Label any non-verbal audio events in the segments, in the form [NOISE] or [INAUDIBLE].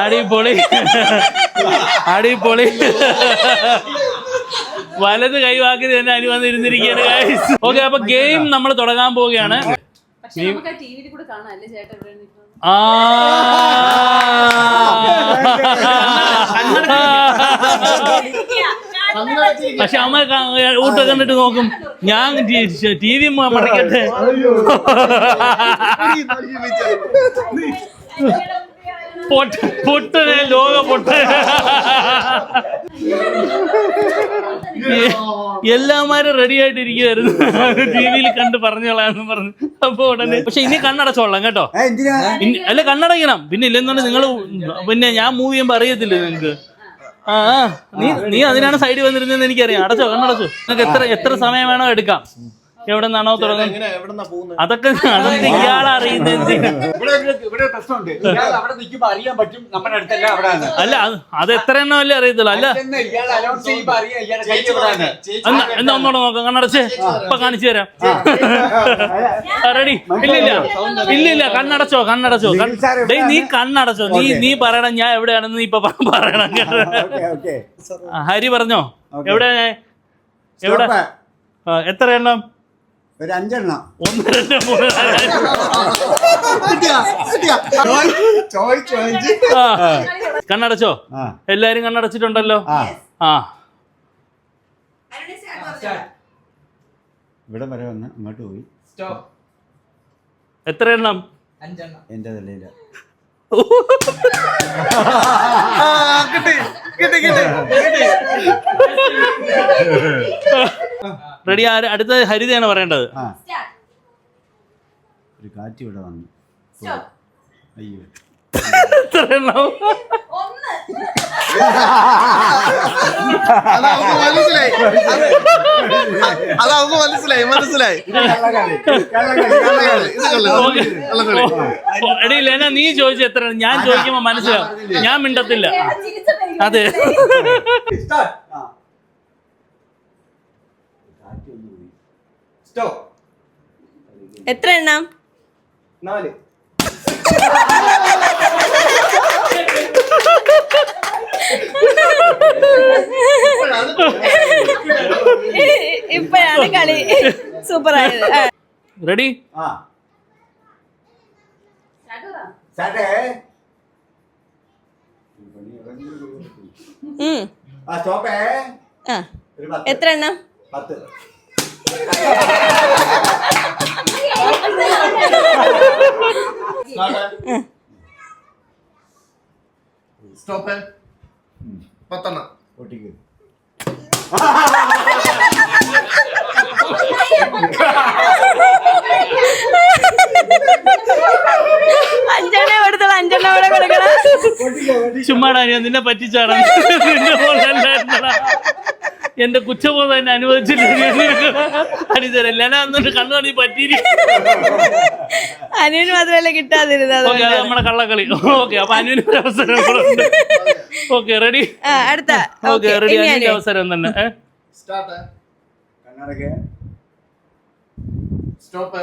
അടിപൊളി. അടിപൊളി. വലത് കൈവാക്കി തന്നെ അനു വന്നിരുന്നിരിക്കുകയാണ് ഗൈസ് ഓക്കെ അപ്പൊ ഗെയിം നമ്മൾ തുടങ്ങാൻ പോവുകയാണ്. ആ പക്ഷെ അമ്മ ഊട്ടൊക്കെ കണ്ടിട്ട് നോക്കും. ഞാൻ ടി വി മറിക്കട്ടെ. പൊട്ട ലോക പൊട്ട. എല്ലാമാരും റെഡി ആയിട്ടിരിക്കുവായിരുന്നു. ടി വിയിൽ കണ്ട് പറഞ്ഞോളാന്ന് പറഞ്ഞു. അപ്പൊ ഉടനെ പക്ഷെ ഇനി കണ്ണടച്ചോളാം കേട്ടോ. അല്ല കണ്ണടയ്ക്കണം. പിന്നെ ഇല്ലെന്നുണ്ട് നിങ്ങൾ പിന്നെ ഞാൻ മൂവ് ചെയ്യുമ്പോ അറിയത്തില്ലേ നിങ്ങക്ക്? ആ ആ. നീ നീ അതിനാണ് സൈഡിൽ വന്നിരുന്നതെന്ന് എനിക്കറിയാം. അടച്ചോ കണ്ണടച്ചോ. നിങ്ങൾക്ക് എത്ര എത്ര സമയം വേണോ എടുക്കാം. എവിടെ നിന്നാണോ തുടങ്ങുന്നത് അതൊക്കെ അതൊക്കെ ഇയാൾ അവിടെ നിൽക്കുമ്പോ അറിയാൻ പറ്റും. നമ്മുടെ അടുത്തല്ല അവിടെ അല്ല അത് എത്ര എണ്ണം അല്ലേ അറിയത്തുള്ളൂ. അല്ല. എന്നാ ഒന്നോടെ നോക്കാം. കണ്ണടച്ച്. ഇപ്പൊ കാണിച്ചു തരാം. റെഡി ഇല്ല ഇല്ല ഇല്ല ഇല്ല കണ്ണടച്ചോ കണ്ണടച്ചോ. ഡേ നീ കണ്ണടച്ചോ. നീ നീ പറയണം ഞാൻ എവിടെയാണെന്ന് നീ ഇപ്പൊ പറയണം. ഹരി പറഞ്ഞോ. എവിടെ? എവിടെ? ആ, എത്ര എണ്ണം ഒരു അഞ്ചെണ്ണം ഒന്ന് രണ്ട് മൂന്ന് നാല് ചോദിച്ചു ചോദിച്ചു ആ. കണ്ണടച്ചോ? ആ. എല്ലാരും കണ്ണടച്ചിട്ടുണ്ടല്ലോ? ആ. ആ. ഇവിടെ വരെ വന്ന് അങ്ങോട്ട് പോയി. എത്ര എണ്ണം എന്റെ തലയില റെഡി ആര് അടുത്ത ഹരിതയാണ് പറയേണ്ടത്. ആ. ഒരു കാറ്റ് ഇവിടെ വന്നു. അയ്യോ. എത്ര എണ്ണം അതവർക്ക് മനസ്സിലായി. മനസ്സിലായി മനസ്സിലായി. കള്ളക്കളി, കള്ളക്കളി, കള്ളക്കളി. ഇത് കള്ളു ഓക്കേ. ഓ, എടീ ലേന നീ ചോദിച്ച എത്ര ഞാൻ ചോദിക്കുമ്പോ മനസ്സിലാവും. ഞാൻ മിണ്ടത്തില്ല. അതെ. ആ. കാറ്റ് ഒന്ന് പോയി സ്റ്റോപ്പ് എത്ര എണ്ണം? നാല്. ഇപ്പഴാണ് കളി സൂപ്പർ ആയത് റെഡി സാറ്റേ എത്ര എണ്ണം? പത്ത്. സ്റ്റോപ്പ്. പത്തെണ്ണം. ഒട്ടിക്ക്. അഞ്ചെണ്ണ കൊടുത്തോളൂ അഞ്ചെണ്ണ ഇവിടെ കൊടുക്കണം. പൊട്ടിക്കോ പൊട്ടിക്കോ ചുമ്മാടാ ഞാൻ നിന്നെ പറ്റിച്ചാടാ. നിന്റെ പോലെ അല്ലായിരുന്നെടാ. എന്റെ കുച്ചബോധം എന്നെ അനുവദിച്ചില്ല. കണ്ണുകാണി എന്നിട്ട് പറ്റിയിരിക്കും അനുവിന് മാത്രമല്ല കിട്ടാതിരുന്നത് ഓക്കെ അത് നമ്മുടെ കള്ളക്കളി. ഓക്കെ അപ്പൊ അനുവിന് ഒരു അവസരം ഓക്കെ റെഡി അടുത്ത. ഓക്കെ റെഡി അനുവിന്റെ അവസരം തന്നെ. സ്റ്റോപ്പ്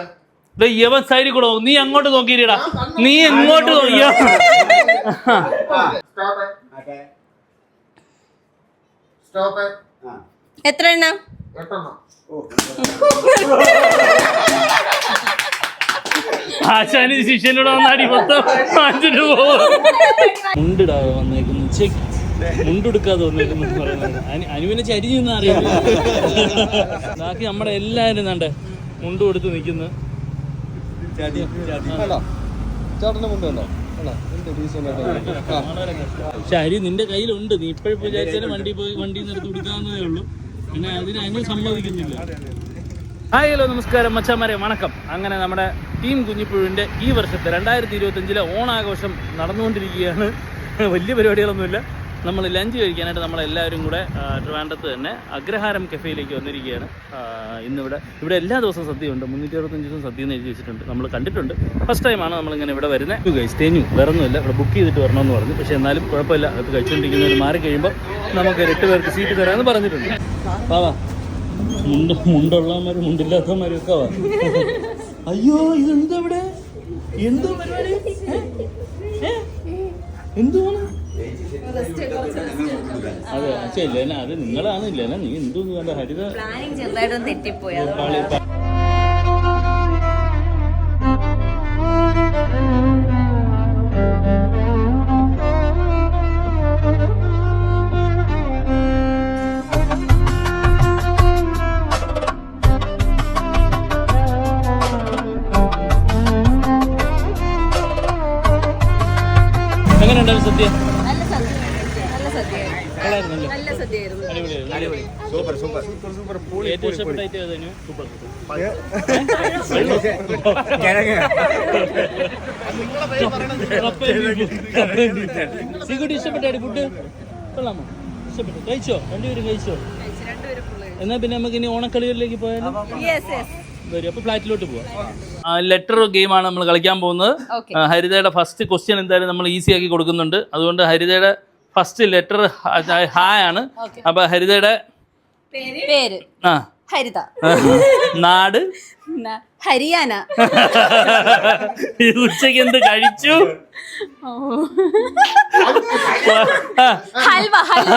യവൻ സൈഡിൽ കൂടെ നീ അങ്ങോട്ട് നോക്കിയില്ലടാ നീ എങ്ങോട്ട് നോക്കിയോ? സ്റ്റോപ്പ് [LAUGHS] എത്ര എണ്ണം ആശാന് ശിഷ്യനോട് വന്നാടി മൊത്തം പോകും മുണ്ടിടാ വന്നേക്കുന്നു. ചെക്ക് മുണ്ടെടുക്കാതെ വന്നേക്കുന്നു പറയുന്നത്. അനു- അനുവിനെ ചരിഞ്ഞെന്ന് അറിയാം ബാക്കി നമ്മുടെ എല്ലാവരും കണ്ടേ മുണ്ട് കൊടുത്ത് നിൽക്കുന്നു. ചേട്ടന്റെ മുണ്ടുണ്ടോ അരി നിന്റെ കയ്യിലുണ്ട്. നീ ഇപ്പോഴും വിചാരിച്ചാലും വണ്ടി പോയി വണ്ടി നിർത്തി കൊടുക്കാവുന്നതേ ഉള്ളൂ. പിന്നെ അതിന് അനു സമ്മതിക്കുന്നില്ല. ഹായ് ഹലോ നമസ്കാരം. മച്ചാമാരെ വണക്കം. അങ്ങനെ നമ്മുടെ ടീം കുഞ്ഞിപ്പുഴുവിന്റെ ഈ വർഷത്തെ രണ്ടായിരത്തി ഇരുപത്തഞ്ചിലെ ഓണാഘോഷം നടന്നുകൊണ്ടിരിക്കുകയാണ്. വലിയ പരിപാടികളൊന്നുമില്ല. നമ്മൾ ലഞ്ച് കഴിക്കാനായിട്ട് നമ്മളെല്ലാവരും കൂടെ ട്രിവാൻഡ്രത്ത് തന്നെ അഗ്രഹാരം കഫേയിലേക്ക് വന്നിരിക്കുകയാണ്. ഇന്നിവിടെ ഇവിടെ എല്ലാ ദിവസവും സദ്യയുണ്ട്. മുന്നൂറ്റി അറുപത്തഞ്ച് ദിവസം സദ്യ എന്ന് എഴുതി വെച്ചിട്ടുണ്ട്. നമ്മൾ കണ്ടിട്ടുണ്ട്. ഫസ്റ്റ് ടൈമാണ് നമ്മളിങ്ങനെ ഇവിടെ വരുന്നത്. ഗൈസ് തേഞ്ഞു വേറെ ഒന്നുമില്ല. ഇവിടെ ബുക്ക് ചെയ്തിട്ട് വരണമെന്ന് പറഞ്ഞു. പക്ഷേ എന്നാലും കുഴപ്പമില്ല. അത് കഴിച്ചുകൊണ്ടിരിക്കുന്നവർ മാറി കഴിയുമ്പോൾ നമുക്ക് എട്ട് പേർക്ക് സീറ്റ് തരാമെന്ന് പറഞ്ഞിട്ടുണ്ട്. വാ മുണ്ട് മുണ്ടുള്ളവന്മാരും മുണ്ടില്ലാത്തവന്മാരും ഒക്കെ വാ. അയ്യോ ഇതെന്താ ഇവിടെ? എന്തോ പരിപാടി? എന്തുവാണ്? അതെ പക്ഷേ ലെന അത് നിങ്ങളാണ് ഇല്ല നീ എന്തോന്ന് കണ്ട ഹരിത പ്ലാനിങ് ചെറുതായിട്ടൊന്ന് തെറ്റിപ്പോയി സിഗുട്ടി ഇഷ്ടപ്പെട്ടാടി ഫുഡ്? കൊള്ളാമോ? ഇഷ്ടപ്പെട്ടു. കഴിച്ചോ? രണ്ടുപേരും കഴിച്ചോ? എന്നാ പിന്നെ നമുക്ക് ഇനി ഓണക്കളികളിലേക്ക് പോയാലും? യെസ് യെസ് വരും. അപ്പൊ ഫ്ലാറ്റിലോട്ട് പോവാം. ലെറ്റർ ഗെയിമാണ് നമ്മൾ കളിക്കാൻ പോകുന്നത്. ഹരിതയുടെ ഫസ്റ്റ് ക്വസ്റ്റ്യൻ എന്തായാലും നമ്മൾ ഈസി ആക്കി കൊടുക്കുന്നുണ്ട്. അതുകൊണ്ട് ഹരിതയുടെ ഫസ്റ്റ് ലെറ്റർ ഹായ് ആണ്. അപ്പൊ ഹരിതയുടെ പേര്? ആ ഹരിത. [LAUGHS] നാട്? ന- ഹരിയാന. [LAUGHS] ഉച്ചയ്ക്ക് എന്ത് കഴിച്ചു? [LAUGHS] ഹൽവ ഹൽവ.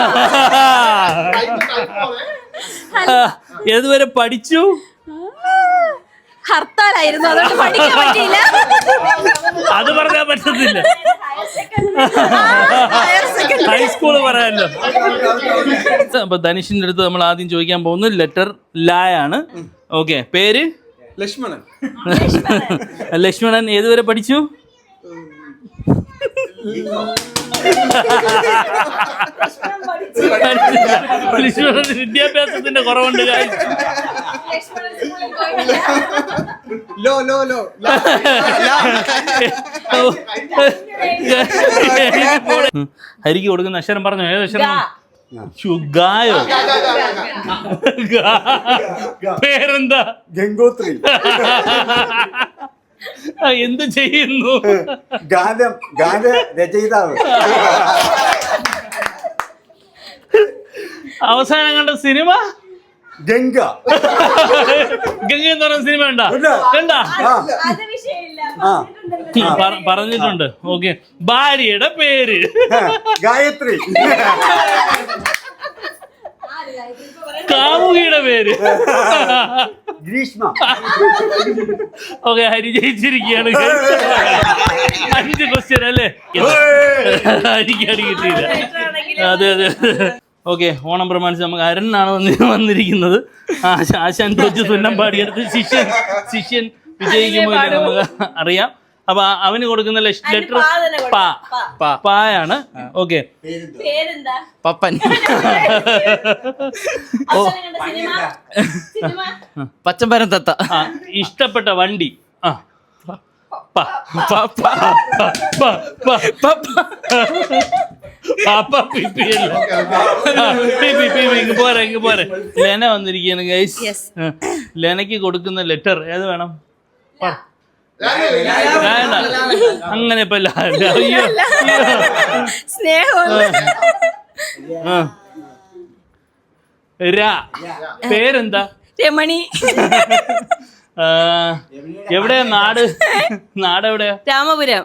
ഏതുവരെ പഠിച്ചു? ഹർത്താലായിരുന്നു. അതുകൊണ്ട് പഠിക്കാൻ പറ്റിയില്ല. അത് പറയാൻ പറ്റത്തില്ല. ഹൈസ്കൂൾ പറയാലോ. ഹൈസ്കൂൾ അപ്പൊ ധനുഷിന്റെ അടുത്ത് നമ്മൾ ആദ്യം ചോദിക്കാൻ പോകുന്നത് ലെറ്റർ ലായാണ് ഓക്കെ പേര്? ലക്ഷ്മണൻ. ലക്ഷ്മണൻ. ഏതുവരെ പഠിച്ചു? ലക്ഷ്മണൻ വിദ്യാഭ്യാസത്തിന്റെ കുറവുണ്ട് guys. ലോ ലോ ലോ. ഹരിക്ക് കൊടുക്കുന്ന അക്ഷരം പറഞ്ഞു? ഏത് അക്ഷരം? ഗായോ. പേരെന്താ? ഗംഗോത്രി. എന്ത് ചെയ്യുന്നു? ഗാനം ഗാന രചയിതാവ്. അവസാനം കണ്ട സിനിമ? ഗംഗ. ഗംഗ എന്ന് പറയുന്ന സിനിമ ഉണ്ടാ. കണ്ടാ? ആ അത് വിഷയമില്ല. ആ. പറഞ്ഞിട്ടുണ്ട്. ഓക്കെ. ഭാര്യയുടെ പേര്. ഗായത്രി. കാമുകിയുടെ പേര്. ഗ്രീഷ്മ. ഓക്കെ ഹരി ജയിച്ചിരിക്കുകയാണ്. അഞ്ച് ക്വസ്റ്റ്യൻ അല്ലേ? ഹരിക്കാണ് കിട്ടിയില്ല. അതെ അതെ. ഓക്കെ ഓണം പ്രമാണിച്ച് നമുക്ക് അരനാണ് വന്നി വന്നിരിക്കുന്നത്. ആശ- ആശാൻ തോച്ച് തുന്നം പാടിയെടുത്ത് ശിഷ്യൻ ശിഷ്യൻ വിജയിക്കുമ്പോൾ നമുക്ക് അറിയാം. അപ്പൊ അവന് കൊടുക്കുന്ന ലെറ്റർ പാ. പായാണ് ഓക്കെ. പപ്പൻ. ഓ. പച്ചമ്പരം തത്ത. ആ. ഇഷ്ടപ്പെട്ട വണ്ടി. ആ. പ. പ. പിപ്പി பிபி പിപ്പി பிபி ഇങ്ങ് പോരെ ഇങ്ങ് പോരെ. ലെന വന്നിരിക്കുകയാണ് ഗൈസ് ലെനയ്ക്ക് കൊടുക്കുന്ന ലെറ്റർ ഏത് വേണം? പറ. വേണ്ട അങ്ങനെ ഇപ്പൊ ല- ല- അയ്യോ അയ്യോ. സ്നേഹമുള്ള. ആ. രാ. പേരെന്താ? രമണി. ആ, എവിടെയാ നാട്? നാടെവിടെയാ? രാമപുരം.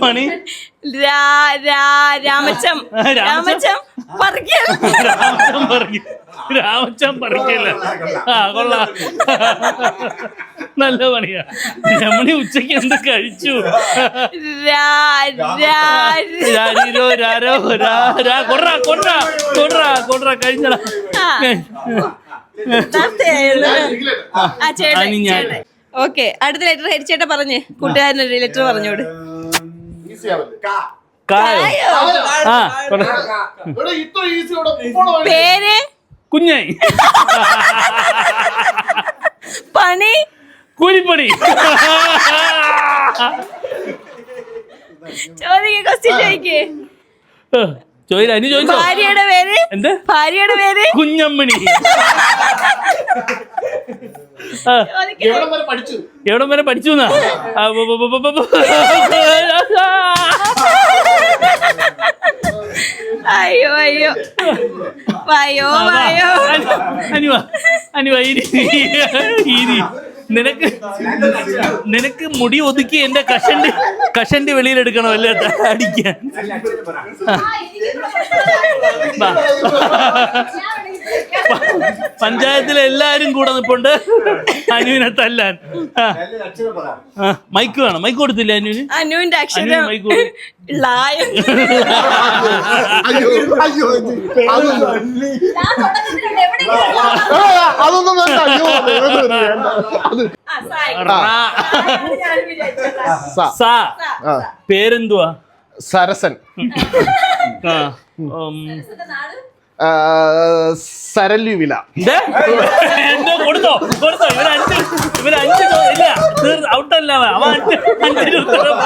പണി. രാമച്ചം. രാമച്ചം. പറക്കൽ രാമച്ചം പറക്കി രാമച്ചം പറക്കില്ല ആ കൊള്ളാം. നല്ല പണിയാ. രമണി ഉച്ചയ്ക്ക് എന്ത് കഴിച്ചു? രാ രാ. രാരീരോ രാരോ രാ കൊറ കൊറ കൊറ കൊട്രാ കഴിഞ്ഞടാ. ആ. ഓക്കെ അടുത്ത ലെറ്റർ ഹരിച്ചേട്ട പറഞ്ഞ്. കൂട്ടുകാരനൊരു ലെറ്റർ പറഞ്ഞോട് പേര്? കുഞ്ഞായി പണി? കൂലിപ്പണി. ചോദിക്ക ക്വസ്റ്റ്യൻ ചോദിക്കേ. ചോദിച്ച? അനി ഭാര്യയുടെ പേര്? എന്ത്? ഭാര്യയുടെ പേര്? കുഞ്ഞമ്മണി. [LAUGHS] എവിടം വരെ പഠിച്ചു? എന്നാ അയ്യോ അയ്യോ. ഇരി. ഇരി. നിനക്ക് നിനക്ക് മുടി ഒതുക്കി എന്റെ കഷണ്ടി കഷണ്ടി വെളിയിലെടുക്കണം അല്ലേ? അടിക്കാൻ. പഞ്ചായത്തിലെ എല്ലാരും കൂടെ നിപ്പുണ്ട്. അനുവിനെ തല്ലാൻ. മൈക്ക് വേണം? മൈക്ക് കൊടുത്തില്ല അനുവിന്? അനുവിന്റെ അക്ഷരം മൈക്ക് അതൊന്നും പേരെന്തുവാ? സരസൻ. ദേ, എന്തോ കൊടുത്തോ കൊടുത്തോ. ഇവൻ അഞ്ച് ഇവൻ അഞ്ച് ഇല്ല ഔട്ടല്ല അവൻ. അവൻ അഞ്ചിന് ഉത്തരം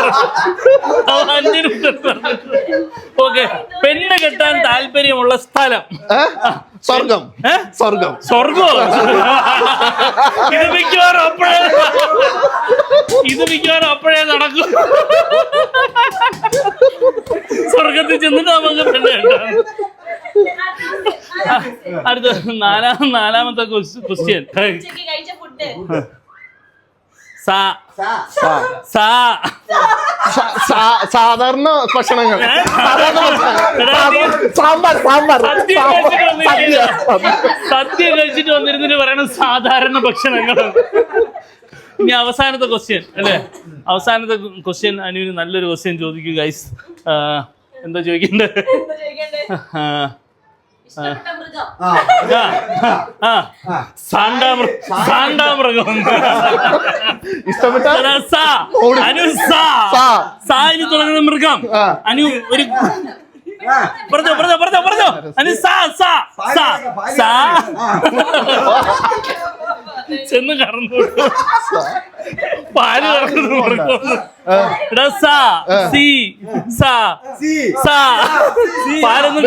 അവൻ അഞ്ചിന് ഉത്തരം ഓക്കെ പെണ്ണ് കെട്ടാൻ താല്പര്യമുള്ള സ്ഥലം. സ്വർഗം. സ്വർഗം? സ്വർഗം? ഇത് മിക്കവാറും അപ്പോഴേ ഇത് മിക്കവാറും അപ്പോഴേ നടക്കും. സ്വർഗത്തിൽ ചെന്നിട്ട് നമുക്ക് പെണ്ണ് കെട്ടാം അടുത്ത നാലാം നാലാമത്തെ ക്വസ്റ്റ്യൻ. കഴിച്ച ഫുഡ്. സാ. സാ- സാ. സാ- സാധാരണ ഭക്ഷണങ്ങൾ. സാമ്പാർ സാമ്പാർ സദ്യ കഴിച്ചിട്ട് വന്നിരുന്നിട്ട് പറയണ സാധാരണ ഭക്ഷണങ്ങൾ. ഇനി അവസാനത്തെ ക്വസ്റ്റ്യൻ അല്ലേ? അവസാനത്തെ ക്വസ്റ്റ്യൻ അനുവിന് നല്ലൊരു ക്വസ്റ്റ്യൻ ചോദിക്കൂ ഗൈസ് എന്താ ചോദിക്കണ്ടേ സാണ്ടാമൃഗം ഇഷ്ടപ്പെട്ട. അനു സാ. സാ. സായിൽ തുടങ്ങുന്ന മൃഗം. അനു ഒരു പറഞ്ഞോ പറഞ്ഞോ പറഞ്ഞോ പറഞ്ഞോ. അനു സാ സാ സാ. സാ. ചെന്ന് കറന്നു. പാൽ കറന്നു മൃഗം എടാ സാ സി സാ സാ. പാലൊന്നും.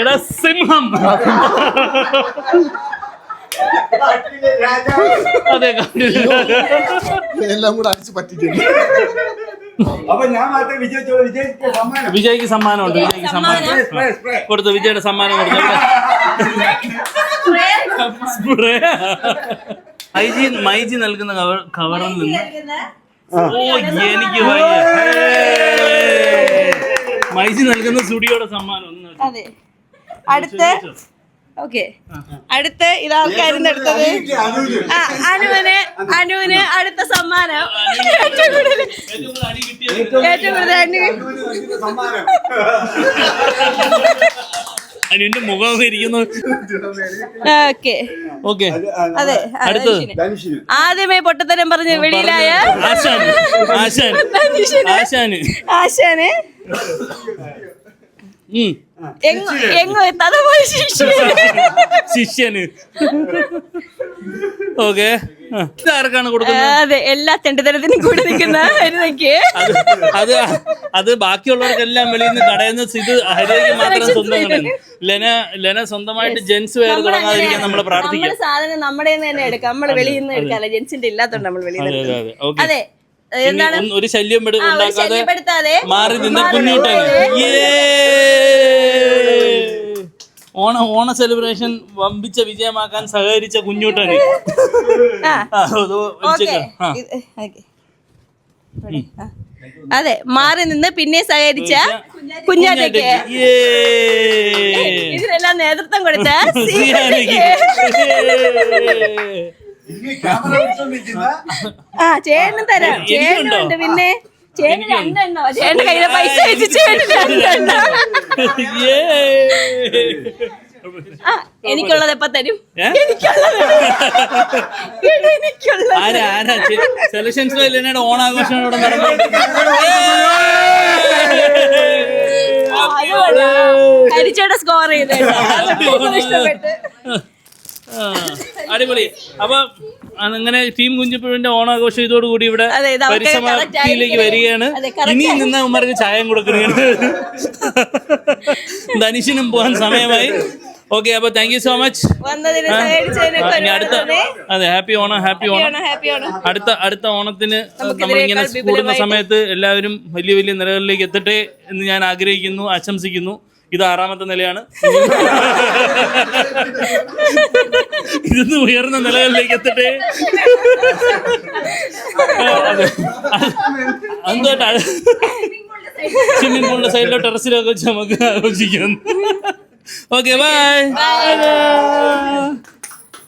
എടാ സിംഹം. അതെ എല്ലാം കൂടെ അടിച്ചു പറ്റിക്കുന്നു വിജയ്ക്ക് സമ്മാനമുണ്ട് വിജയ്ക്ക് സമ്മാനം. കൊടുത്തു വിജയുടെ സമ്മാനം കൊടുത്തു. സ്പ്രേ. മൈജി മൈജി നൽകുന്ന കവർ കവറിൽ നിന്ന്. ഓ എനിക്ക് വയ്യ. മൈജി നൽകുന്ന സ്റ്റുഡിയോയുടെ സമ്മാനം ഒന്ന് അതെ. അടുത്ത ഓക്കെ. അടുത്ത ഇതാൾക്കാരുന്ന് എടുത്തത്. ആ, അനുവിന് അനുവിന് അടുത്ത സമ്മാനം. ഏറ്റവും കൂടുതൽ ഏറ്റവും കൂടുതൽ അനു സമ്മാനം. [LAUGHS] അനുവിന്റെ മുഖം ഇരിക്കുന്നു. ഓക്കെ. ഓക്കെ. അതെ അടുത്തത്. ആദ്യമേ പൊട്ടത്തരം പറഞ്ഞ് വെളിയിലായ ആശാൻ ആശാൻ. ആശാന്. ആശാന്. ഉം. എങ്ങോ എങ്ങോ എത്താതെ പോയ ശിഷ്യ ശിഷ്യന്. ഓക്കെ. ഇതാർക്കാണ് കൊടുക്കുന്നത്? അതെ എല്ലാ തെണ്ടിത്തരത്തിനും കൂടെ നിൽക്കുന്ന ഹരിതയ്ക്ക് അത് അത് ബാക്കിയുള്ളവർക്കെല്ലാം വെളിയിൽ നിന്ന് തടയുന്ന ഇത് ഹരിതയ്ക്ക് മാത്രം സ്വന്തം ലെന ലെന സ്വന്തമായിട്ട് ജെൻസ് വേറെ തുടങ്ങാതിരിക്കാൻ നമ്മൾ പ്രാർത്ഥിക്കും. സാധനം നമ്മുടെ തന്നെ എടുക്കാം. നമ്മൾ വെളിയിൽ നിന്ന് എടുക്കാല്ല ജെൻസിന്റെ ഇല്ലാത്തോണ്ട് നമ്മൾ വെളിയിൽ അതെ ഒരു ശല്യം ഉണ്ടാക്കാതെ മാറി നിന്ന മാറി ഓണ ഓണ സെലിബ്രേഷൻ വമ്പിച്ച വിജയമാക്കാൻ സഹകരിച്ച ആ, അത് മാറി നിന്ന് പിന്നെ സഹകരിച്ച കുഞ്ഞാറ്റയ്ക്ക്. ഇതിനെല്ലാം നേതൃത്വം കൊടുത്ത [LAUGHS] ആ ചേട്ടന് തരാം? ചേട്ടനുണ്ട് പിന്നെ. ചേട്ടന് എനിക്കും. രണ്ടെണ്ണോ? ചേട്ടന്റെ കയ്യിലെ പൈസ വെച്ച് ചേട്ടന് രണ്ടെണ്ണോ? [LAUGHS] യേ. ആ എനിക്കുള്ളത് എപ്പ തരും? എനിക്കുള്ളത് എടാ, എനിക്കുള്ളത് ആരാ ആരാ? സെലക്ഷൻസ് ലെനയുടെ ഓണാഘോഷം ഇവിടെ നടന്നു ആ, അത് കൊള്ളാം. ഹരിച്ചേട്ടൻ സ്കോർ ചെയ്ത് കേട്ടോ. അത് ഇഷ്ടപ്പെട്ട്. അടിപൊളി. അപ്പൊ അങ്ങനെ ടീം കുഞ്ചിപ്പുഴിന്റെ ഓണാഘോഷം ഇതോടുകൂടി ഇവിടെ പരിസമാപ്തിയിലേക്ക് വരികയാണ്. ഇനി. നിന്ന് ഉമ്മർക്ക് ചായം കൊടുക്കുകയാണ്. ധനുഷിനും പോകാൻ സമയമായി. ഓക്കെ അപ്പൊ താങ്ക് യു സോ മച്ച് അടുത്ത അതെ ഹാപ്പി ഓണം ഹാപ്പി ഓണം. അടുത്ത അടുത്ത ഓണത്തിന് നമ്മളിങ്ങനെ കൂടുന്ന സമയത്ത് എല്ലാവരും വലിയ വലിയ നിലകളിലേക്ക് എത്തട്ടെ എന്ന് ഞാൻ ആഗ്രഹിക്കുന്നു ആശംസിക്കുന്നു. ഇത് ആറാമത്തെ നിലയാണ്. ഇതൊന്ന് ഉയർന്ന നിലകളിലേക്ക് എത്തട്ടെ. എന്തോട്ടാ സ്വിമ്മിംഗ് പൂളിന്റെ സൈഡിലോ ടെറസിലോ ഒക്കെ വെച്ച് നമുക്ക് ആഘോഷിക്കാം. Okay bye